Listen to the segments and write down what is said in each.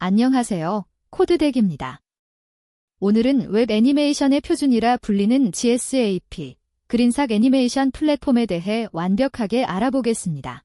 안녕하세요. 코드덱입니다. 오늘은 웹 애니메이션의 표준이라 불리는 GSAP, 그린삭 애니메이션 플랫폼에 대해 완벽하게 알아보겠습니다.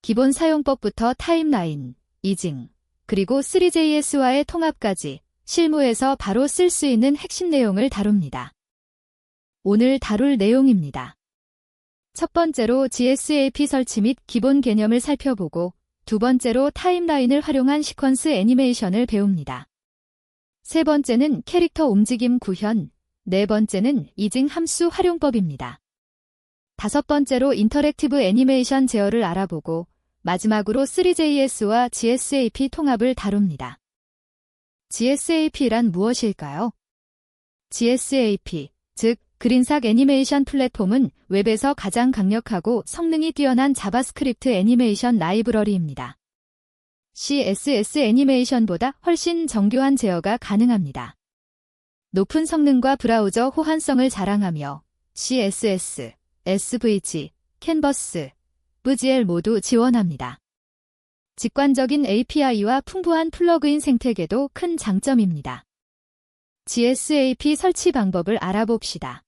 기본 사용법부터 타임라인, 이징, 그리고 3JS와의 통합까지 실무에서 바로 쓸 수 있는 핵심 내용을 다룹니다. 오늘 다룰 내용입니다. 첫 번째로 GSAP 설치 및 기본 개념을 살펴보고 두 번째로 타임라인을 활용한 시퀀스 애니메이션을 배웁니다. 세 번째는 캐릭터 움직임 구현, 네 번째는 이징 함수 활용법입니다. 다섯 번째로 인터랙티브 애니메이션 제어를 알아보고 마지막으로 3JS와 GSAP 통합을 다룹니다. GSAP란 무엇일까요? GSAP, 즉 그린삭 애니메이션 플랫폼은 웹에서 가장 강력하고 성능이 뛰어난 자바스크립트 애니메이션 라이브러리입니다. CSS 애니메이션보다 훨씬 정교한 제어가 가능합니다. 높은 성능과 브라우저 호환성을 자랑하며 CSS, SVG, 캔버스, VGL 모두 지원합니다. 직관적인 API와 풍부한 플러그인 생태계도 큰 장점입니다. GSAP 설치 방법을 알아봅시다.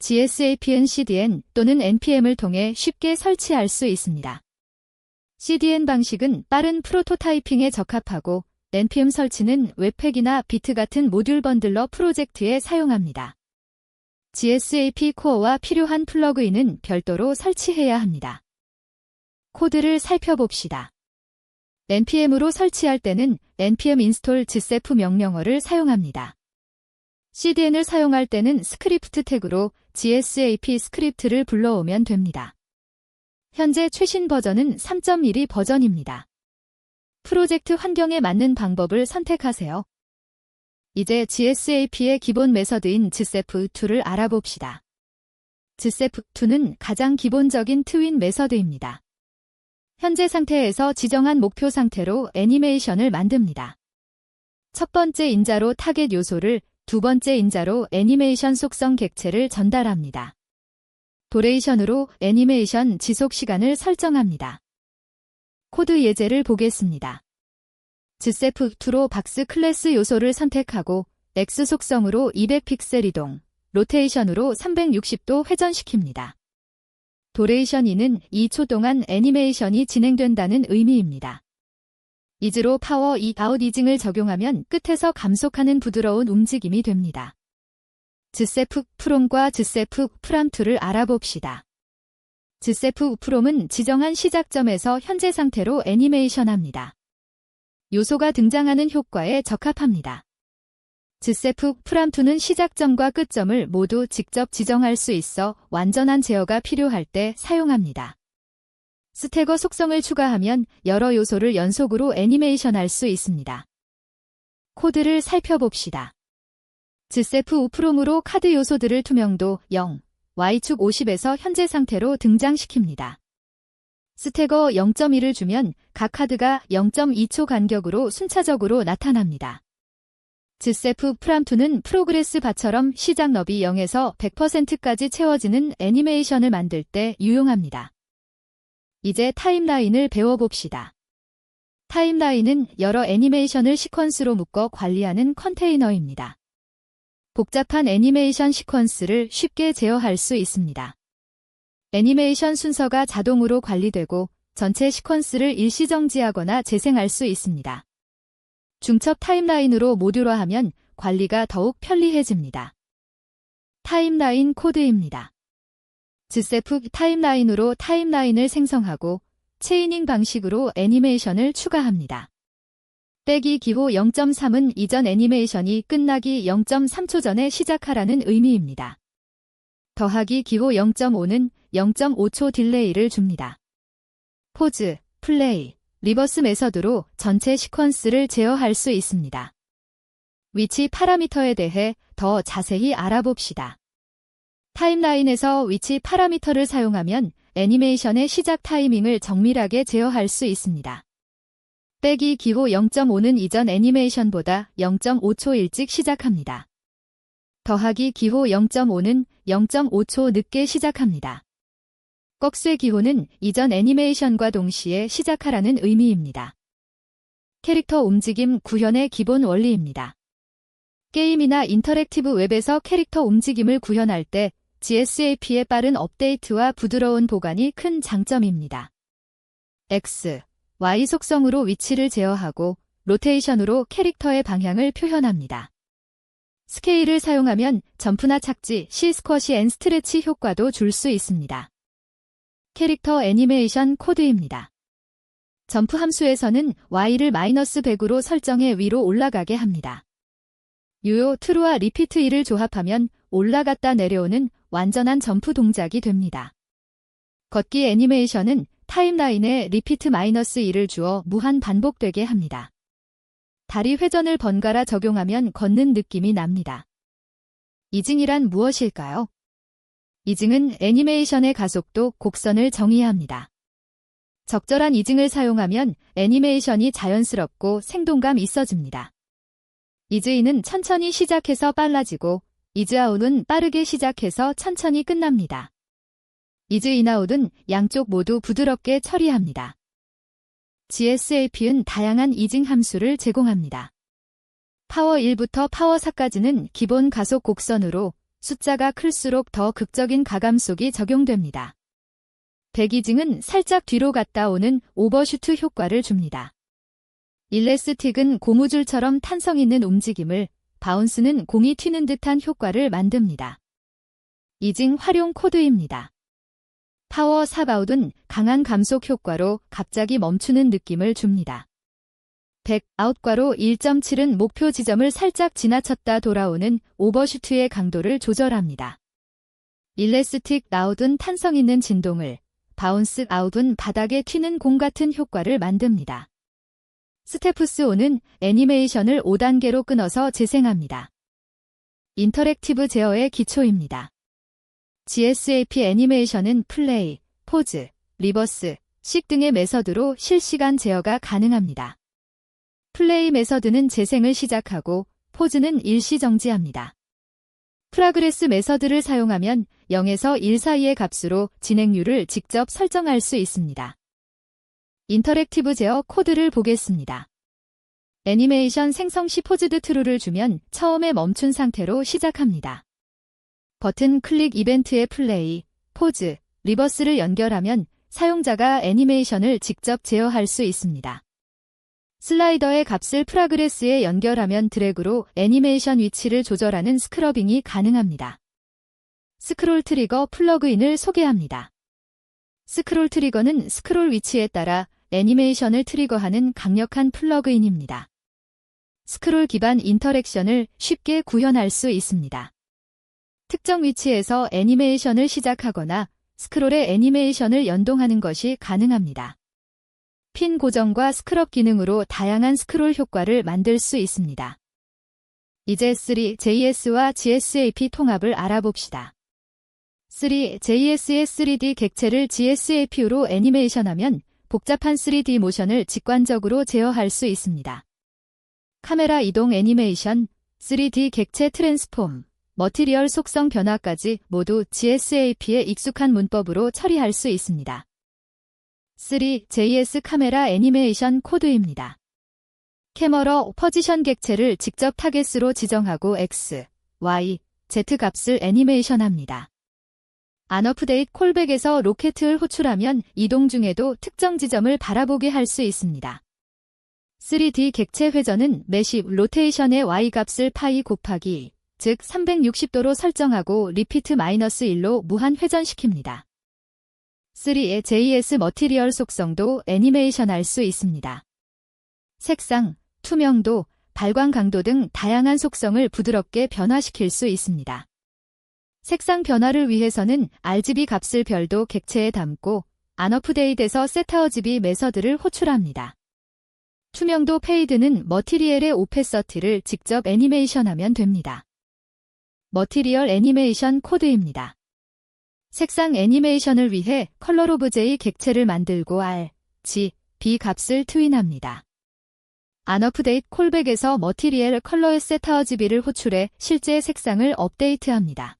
GSAP는 CDN 또는 NPM을 통해 쉽게 설치할 수 있습니다. CDN 방식은 빠른 프로토타이핑에 적합하고 NPM 설치는 웹팩이나 비트 같은 모듈 번들러 프로젝트에 사용합니다. GSAP 코어와 필요한 플러그인은 별도로 설치해야 합니다. 코드를 살펴봅시다. npm으로 설치할 때는 npm install gsep 명령어를 사용합니다. CDN을 사용할 때는 스크립트 태그로 GSAP 스크립트를 불러오면 됩니다. 현재 최신 버전은 3.1이 버전입니다. 프로젝트 환경에 맞는 방법을 선택하세요. 이제 GSAP의 기본 메서드인 gsep2를 알아봅시다. gsep2는 가장 기본적인 트윈 메서드입니다. 현재 상태에서 지정한 목표 상태로 애니메이션을 만듭니다. 첫 번째 인자로 타겟 요소를 두 번째 인자로 애니메이션 속성 객체를 전달합니다. 도레이션으로 애니메이션 지속 시간을 설정합니다. 코드 예제를 보겠습니다. 즈세프2로 박스 클래스 요소를 선택하고 X 속성으로 200픽셀 이동, 로테이션으로 360도 회전시킵니다. 도레이션 2는 2초 동안 애니메이션이 진행된다는 의미입니다. 이즈로 파워 이 아웃 이징을 적용하면 끝에서 감속하는 부드러운 움직임이 됩니다. 즈세프 프롬과 즈세프 프람2를 알아봅시다. 즈세프 프롬은 지정한 시작점에서 현재 상태로 애니메이션합니다. 요소가 등장하는 효과에 적합합니다. 즈세프 프람2는 시작점과 끝점을 모두 직접 지정할 수 있어 완전한 제어가 필요할 때 사용합니다. 스태거 속성을 추가하면 여러 요소를 연속으로 애니메이션할 수 있습니다. 코드를 살펴봅시다. 즈세프 우프롬으로 카드 요소들을 투명도 0, Y축 50에서 현재 상태로 등장시킵니다. 스태거 0.1을 주면 각 카드가 0.2초 간격으로 순차적으로 나타납니다. 즈세프 프람2는 프로그레스 바처럼 시작 너비 0에서 100%까지 채워지는 애니메이션을 만들 때 유용합니다. 이제 타임라인을 배워봅시다. 타임라인은 여러 애니메이션을 시퀀스로 묶어 관리하는 컨테이너입니다. 복잡한 애니메이션 시퀀스를 쉽게 제어할 수 있습니다. 애니메이션 순서가 자동으로 관리되고 전체 시퀀스를 일시정지하거나 재생할 수 있습니다. 중첩 타임라인으로 모듈화하면 관리가 더욱 편리해집니다. 타임라인 코드입니다. 즈세프 타임라인으로 타임라인을 생성하고 체이닝 방식으로 애니메이션을 추가합니다. 빼기 기호 0.3은 이전 애니메이션이 끝나기 0.3초 전에 시작하라는 의미입니다. 더하기 기호 0.5는 0.5초 딜레이를 줍니다. 포즈, 플레이, 리버스 메서드로 전체 시퀀스를 제어할 수 있습니다. 위치 파라미터에 대해 더 자세히 알아봅시다. 타임라인에서 위치 파라미터를 사용하면 애니메이션의 시작 타이밍을 정밀하게 제어할 수 있습니다. 빼기 기호 0.5는 이전 애니메이션보다 0.5초 일찍 시작합니다. 더하기 기호 0.5는 0.5초 늦게 시작합니다. 꺽쇠 기호는 이전 애니메이션과 동시에 시작하라는 의미입니다. 캐릭터 움직임 구현의 기본 원리입니다. 게임이나 인터랙티브 웹에서 캐릭터 움직임을 구현할 때 GSAP의 빠른 업데이트와 부드러운 보관이 큰 장점입니다. X, Y 속성으로 위치를 제어하고 로테이션으로 캐릭터의 방향을 표현합니다. 스케일을 사용하면 점프나 착지, 시스쿼시 앤 스트레치 효과도 줄 수 있습니다. 캐릭터 애니메이션 코드입니다. 점프 함수에서는 Y를 마이너스 100으로 설정해 위로 올라가게 합니다. 유효 트루와 리피트 2를 조합하면 올라갔다 내려오는 완전한 점프 동작이 됩니다. 걷기 애니메이션은 타임라인에 리피트 마이너스 2를 주어 무한 반복되게 합니다. 다리 회전을 번갈아 적용하면 걷는 느낌이 납니다. 이징이란 무엇일까요? 이징은 애니메이션의 가속도 곡선을 정의합니다. 적절한 이징을 사용하면 애니메이션이 자연스럽고 생동감 있어집니다. 이즈인은 천천히 시작해서 빨라지고 이즈아웃은 빠르게 시작해서 천천히 끝납니다. 이즈인아웃은 양쪽 모두 부드럽게 처리합니다. GSAP은 다양한 이징 함수를 제공합니다. 파워 1부터 파워 4까지는 기본 가속 곡선으로 숫자가 클수록 더 극적인 가감속이 적용됩니다. 백이징은 살짝 뒤로 갔다 오는 오버슈트 효과를 줍니다. 일레스틱은 고무줄처럼 탄성 있는 움직임을, 바운스는 공이 튀는 듯한 효과를 만듭니다. 이징 활용 코드입니다. 파워 4바웃은 강한 감속 효과로 갑자기 멈추는 느낌을 줍니다. 100 아웃과로 1.7은 목표 지점을 살짝 지나쳤다 돌아오는 오버슈트의 강도를 조절합니다. 일레스틱 나웃은 탄성 있는 진동을, 바운스 아웃은 바닥에 튀는 공 같은 효과를 만듭니다. 스테프스 5는 애니메이션을 5단계로 끊어서 재생합니다. 인터랙티브 제어의 기초입니다. GSAP 애니메이션은 플레이, 포즈, 리버스, 식 등의 메서드로 실시간 제어가 가능합니다. 플레이 메서드는 재생을 시작하고 포즈는 일시 정지합니다. 프라그레스 메서드를 사용하면 0에서 1 사이의 값으로 진행률을 직접 설정할 수 있습니다. 인터랙티브 제어 코드를 보겠습니다. 애니메이션 생성 시 포즈드 트루를 주면 처음에 멈춘 상태로 시작합니다. 버튼 클릭 이벤트의 플레이, 포즈, 리버스를 연결하면 사용자가 애니메이션을 직접 제어할 수 있습니다. 슬라이더의 값을 프라그레스에 연결하면 드래그로 애니메이션 위치를 조절하는 스크러빙이 가능합니다. 스크롤 트리거 플러그인을 소개합니다. 스크롤 트리거는 스크롤 위치에 따라 애니메이션을 트리거하는 강력한 플러그인입니다. 스크롤 기반 인터랙션을 쉽게 구현할 수 있습니다. 특정 위치에서 애니메이션을 시작하거나 스크롤의 애니메이션을 연동하는 것이 가능합니다. 핀 고정과 스크럽 기능으로 다양한 스크롤 효과를 만들 수 있습니다. 이제 3JS와 GSAP 통합을 알아봅시다. 3JS의 3D 객체를 GSAP로 애니메이션하면 복잡한 3D 모션을 직관적으로 제어할 수 있습니다. 카메라 이동 애니메이션, 3D 객체 트랜스폼, 머티리얼 속성 변화까지 모두 GSAP의 익숙한 문법으로 처리할 수 있습니다. 3JS 카메라 애니메이션 코드입니다. 캐머러 포지션 객체를 직접 타겟으로 지정하고 X, Y, Z 값을 애니메이션합니다. 안어프데이트 콜백에서 로켓을 호출하면 이동 중에도 특정 지점을 바라보게 할 수 있습니다. 3D 객체 회전은 매시 로테이션의 Y 값을 파이 곱하기 즉 360도로 설정하고 리피트 마이너스 1로 무한 회전시킵니다. 3의 JS 머티리얼 속성도 애니메이션 할 수 있습니다. 색상, 투명도, 발광 강도 등 다양한 속성을 부드럽게 변화시킬 수 있습니다. 색상 변화를 위해서는 RGB 값을 별도 객체에 담고 안어프데이트에서 세타어지비 메서드를 호출합니다. 투명도 페이드는 머티리얼의 오페서티를 직접 애니메이션하면 됩니다. 머티리얼 애니메이션 코드입니다. 색상 애니메이션을 위해 컬러 로브 J 객체를 만들고 R, G, B 값을 트윈합니다. 안어프데이트 콜백에서 머티리얼 컬러의 세타어지비를 호출해 실제 색상을 업데이트합니다.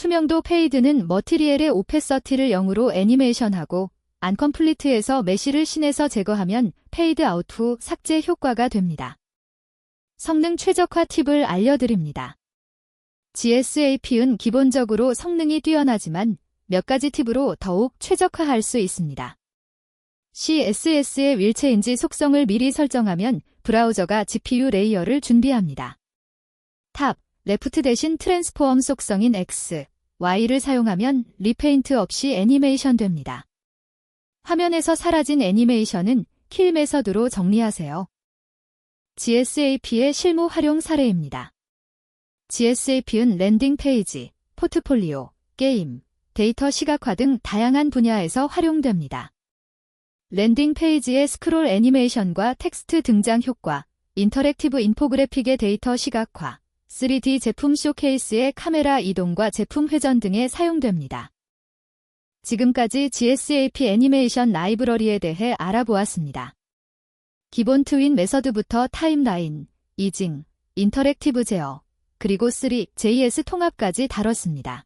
투명도 페이드는 머티리얼의 오페서티를 0으로 애니메이션하고 안컴플리트에서 메시를 신에서 제거하면 페이드 아웃 후 삭제 효과가 됩니다. 성능 최적화 팁을 알려드립니다. GSAP은 기본적으로 성능이 뛰어나지만 몇 가지 팁으로 더욱 최적화할 수 있습니다. CSS의 윌체인지 속성을 미리 설정하면 브라우저가 GPU 레이어를 준비합니다. 탑, 레프트 대신 트랜스포엄 속성인 X, Y를 사용하면 리페인트 없이 애니메이션 됩니다. 화면에서 사라진 애니메이션은 킬 메서드로 정리하세요. GSAP의 실무 활용 사례입니다. GSAP은 랜딩 페이지, 포트폴리오, 게임, 데이터 시각화 등 다양한 분야에서 활용됩니다. 랜딩 페이지의 스크롤 애니메이션과 텍스트 등장 효과, 인터랙티브 인포그래픽의 데이터 시각화, 3D 제품 쇼케이스의 카메라 이동과 제품 회전 등에 사용됩니다. 지금까지 GSAP 애니메이션 라이브러리에 대해 알아보았습니다. 기본 트윈 메서드부터 타임라인, 이징, 인터랙티브 제어, 그리고 3JS 통합까지 다뤘습니다.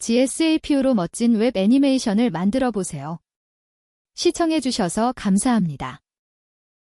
GSAP로 멋진 웹 애니메이션을 만들어 보세요. 시청해주셔서 감사합니다.